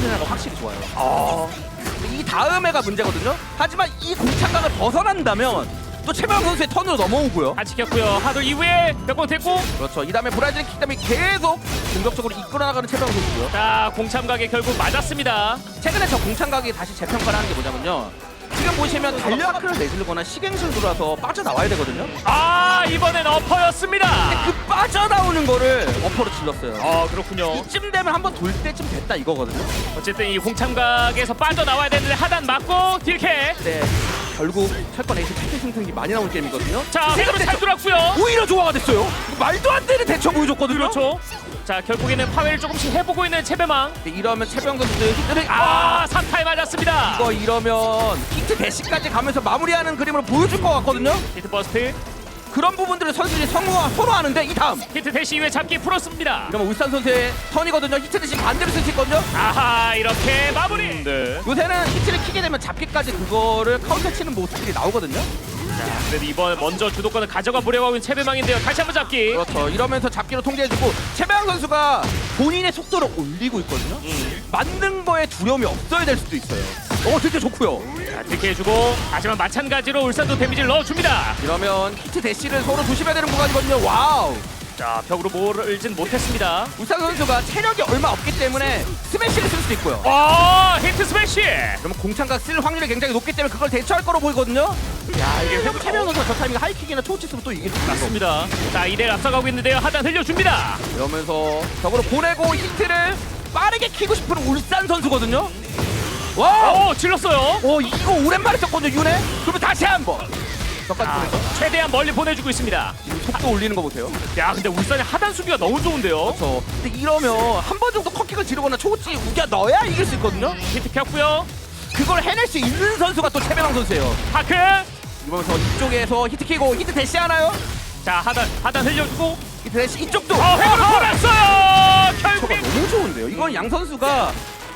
시즌이라가 확실히 좋아요. 이 다음에가 문제거든요. 하지만 이 공창각을 벗어난다면 또 최명 선수의 턴으로 넘어오고요. 안 지켰고요. 하도 이후에 몇번 됐고 그렇죠. 이 다음에 브라질 킥 때문에 계속 공격적으로 이끌어 나가는 최명 선수고요. 자 공참각에 결국 맞았습니다. 최근에 저 공창각이 다시 재평가를 하는 게 뭐냐면요. 지금 보시면 달려크를 내주거나 시갱술 들어와서 빠져나와야 되거든요. 아 이번엔 어퍼였습니다. 그 빠져나오는 거를 어퍼로 질렀어요. 아 그렇군요. 이쯤 되면 한번 돌 때쯤 됐다 이거거든요. 어쨌든 이 공참각에서 빠져나와야 되는데 하단 맞고 딜캐. 네. 결국 철권 에이스 7대 승승기 많이 나오는 게임이거든요. 자 회로 잘 돌았고요. 오히려 조화가 됐어요. 말도 안 되는 대처 보여줬거든요. 그렇죠. 자 결국에는 파회를 조금씩 해보고 있는 채배망. 네, 이러면 최병 선수들 히트를 아 아 3타에 맞았습니다. 이거 이러면 히트 대시까지 가면서 마무리하는 그림으로 보여줄 것 같거든요. 히트 버스트. 그런 부분들을 선수들이 성공하, 선호하는데 이 다음 히트 대시 이후에 잡기 풀었습니다. 이러면 울산 선수의 턴이거든요. 히트 대시 반대로 쓸수 있거든요. 아하 이렇게 마무리. 네. 요새는 히트를 키게 되면 잡기까지 그거를 카운터 치는 모습들이 나오거든요. 자 그래도 이번 먼저 주도권을 가져가 보려고 하고 있는 채배망인데요. 다시 한번 잡기. 그렇죠. 이러면서 잡기로 통제해주고 최배양 선수가 본인의 속도를 올리고 있거든요. 음. 맞는 거에 두려움이 없어야 될 수도 있어요. 어, 되게 좋고요. 자 딜캐 해주고 하지만 마찬가지로 울산도 데미지를 넣어줍니다. 이러면 히트 대시를 서로 조심해야 되는 구간이거든요. 와우. 자 벽으로 몰을진 못했습니다. 울산 선수가 체력이 얼마 없기 때문에 스매시를 쓸 수도 있고요. 아 히트 스매시. 그러면 공창각 쓸 확률이 굉장히 높기 때문에 그걸 대처할 거로 보이거든요. 야 이게 회복 최명 선수가 저 타이밍 하이킥이나 초우치 쓰면 또 이길 수 있습니다. 맞습니다. 자 이대 앞서가고 있는데요. 하단 흘려줍니다. 이러면서 벽으로 보내고 히트를 빠르게 키고 싶은 울산 선수거든요. 와, 오 질렀어요. 오 이거 오랜만에 썼거든요 윤회. 그러면 다시 한번. 벽까지 아, 보내서 최대한 멀리 보내주고 있습니다. 지금 속도 올리는 거 보세요. 야 근데 울산의 하단 수비가 너무 좋은데요. 그렇죠. 근데 이러면 한 번 정도 컷킥을 지르거나 초우치 우겨 넣어야 이길 수 있거든요. 히트 켰고요. 그걸 해낼 수 있는 선수가 또 최배랑 선수예요. 하크. 이러면서 이쪽에서 히트 키고 히트 대시 하나요? 자 하단 하단 흘려주고. 히트 대시 이쪽도. 어 회로 보냈어요. 저거 결국엔. 너무 좋은데요. 이건 양 선수가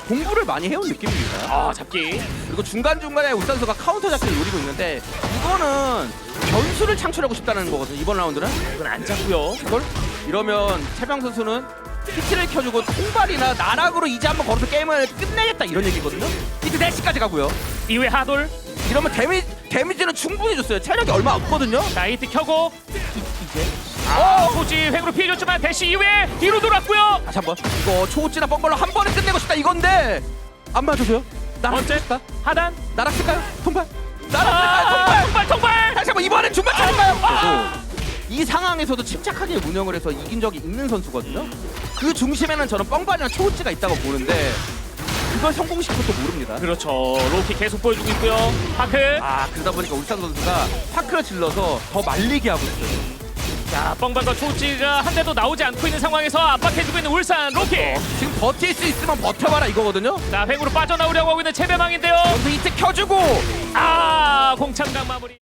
공부를 많이 해온 느낌입니다. 아 잡기. 그리고 중간 중간에 울산 선수가 카운터 잡기를 노리고 있는데 이거는 변수를 창출하고 싶다는 거거든요. 이번 라운드는 이건 안 잡고요. 이걸 이러면 최병 선수는 히트를 켜주고 통발이나 나락으로 이제 한번 걸어서 게임을 끝내겠다 이런 얘기거든요. 히트 대시까지 가고요. 이후에 하돌. 이러면 데미 데미지는 충분히 줬어요. 체력이 얼마 없거든요. 자 히트 켜고. 이제 아 굳이 획으로 피해줬지만 대시 이후에 뒤로 돌았고요. 다시 한번 이거 초우찌나 뻥걸로 한 번에 끝내고 싶다 이건데 안 맞아줘요. 나락 번째 쓸까? 하단. 나락 쓸까요? 통발? 나락 아 쓸까요? 통발? 통발 통발. 다시 한번 이번엔 중간 차릴까요? 아! 이 상황에서도 침착하게 운영을 해서 이긴 적이 있는 선수거든요. 그 중심에는 저는 뻥발이나 초우찌가 있다고 보는데 그걸 성공시킨 것도 모릅니다. 그렇죠. 로키 계속 보여주고 있고요. 하크. 아 그러다 보니까 울산 선수가 파크를 질러서 더 말리게 하고 있어요. 자, 뻥방과 초우찌가 한 대도 나오지 않고 있는 상황에서 압박해주고 있는 울산 로키. 지금 버틸 수 있으면 버텨봐라 이거거든요. 자, 횡으로 빠져나오려고 하고 있는 채배망인데요. 여기서 히트 켜주고 아, 공창강 마무리.